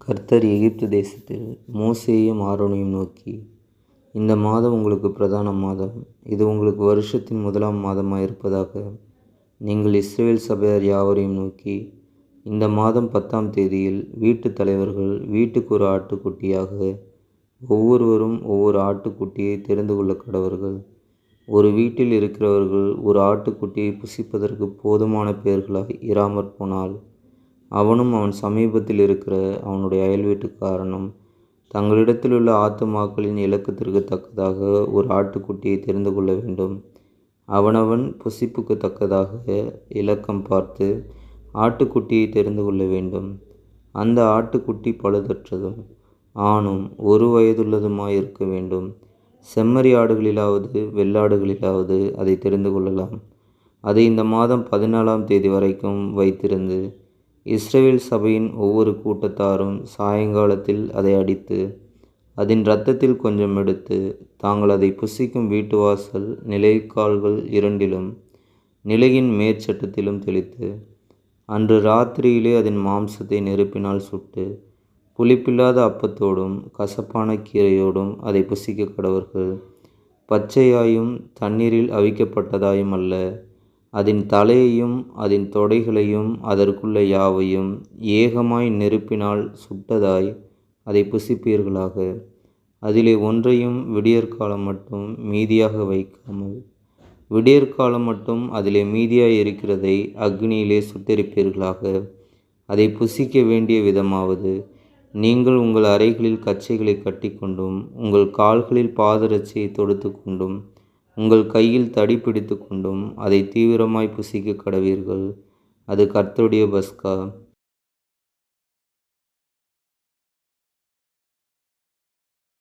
கர்த்தர் எகிப்து தேசத்தில் மோசேயையும் ஆரோனையும் நோக்கி இந்த மாதம் உங்களுக்கு பிரதான மாதம். இது உங்களுக்கு வருஷத்தின் முதலாம் மாதமாக இருப்பதாக நீங்கள் இஸ்ரேல் சபையார் யாவரையும் நோக்கி இந்த மாதம் பத்தாம் தேதியில் வீட்டுத் தலைவர்கள் வீட்டுக்கு ஒரு ஆட்டுக்குட்டியாக ஒவ்வொருவரும் ஒவ்வொரு ஆட்டுக்குட்டியை தெரிந்து கொள்ள கடவர்கள். ஒரு வீட்டில் இருக்கிறவர்கள் ஒரு ஆட்டுக்குட்டியை புசிப்பதற்கு போதுமான பெயர்களாக இராமற் போனால் அவனும் அவன் சமீபத்தில் இருக்கிற அவனுடைய அயல் வீட்டுக்காரனும் தங்களிடத்தில் உள்ள ஆத்துமாக்களின் இலக்கத்திற்கு தக்கதாக ஒரு ஆட்டுக்குட்டியை தெரிந்து கொள்ள வேண்டும். அவனவன் புசிப்புக்கு தக்கதாக இலக்கம் பார்த்து ஆட்டுக்குட்டியை தெரிந்து கொள்ள வேண்டும். அந்த ஆட்டுக்குட்டி பழுதற்றதும் ஆணும் ஒரு வயதுள்ளதுமாய் இருக்க வேண்டும். செம்மறி ஆடுகளிலாவது வெள்ளாடுகளிலாவது அதை தெரிந்து கொள்ளலாம். அதை இந்த மாதம் பதினாலாம் தேதி வரைக்கும் வைத்திருந்து இஸ்ரேல் சபையின் ஒவ்வொரு கூட்டத்தாரும் சாயங்காலத்தில் அதை அடித்து அதன் இரத்தத்தில் கொஞ்சம் எடுத்து தாங்கள் அதை புசிக்கும் வீட்டு வாசல் நிலைக்கால்கள் இரண்டிலும் நிலையின் மேற்சட்டத்திலும் தெளித்து அன்று ராத்திரியிலே அதன் மாம்சத்தை நெருப்பினால் சுட்டு புளிப்பில்லாத அப்பத்தோடும் கசப்பான கீரையோடும் அதை புசிக்க கடவர்கள். பச்சையாயும் தண்ணீரில் அவிக்கப்பட்டதாயும் அல்ல. அதன் தலையையும் அதன் தொடைகளையும் அதற்குள்ள யாவையும் ஏகமாய் நெருப்பினால் சுட்டதாய் அதை புசிப்பீர்களாக. அதிலே ஒன்றையும் விடியற்காலம் மட்டும் மீதியாக வைக்காமல் விடியற்காலம் மட்டும் அதிலே மீதியாய் இருக்கிறதை அக்னியிலே சுட்டெரிப்பீர்களாக. அதை புசிக்க வேண்டிய விதமாவது நீங்கள் உங்கள் அறைகளில் கச்சைகளை கட்டிக்கொண்டும் உங்கள் கால்களில் பாதரட்சியை தொடுத்து கொண்டும் உங்கள் கையில் தடி பிடித்து கொண்டும் அதை தீவிரமாய் புசிக்க கடவீர்கள். அது கர்த்தருடைய பஸ்கா.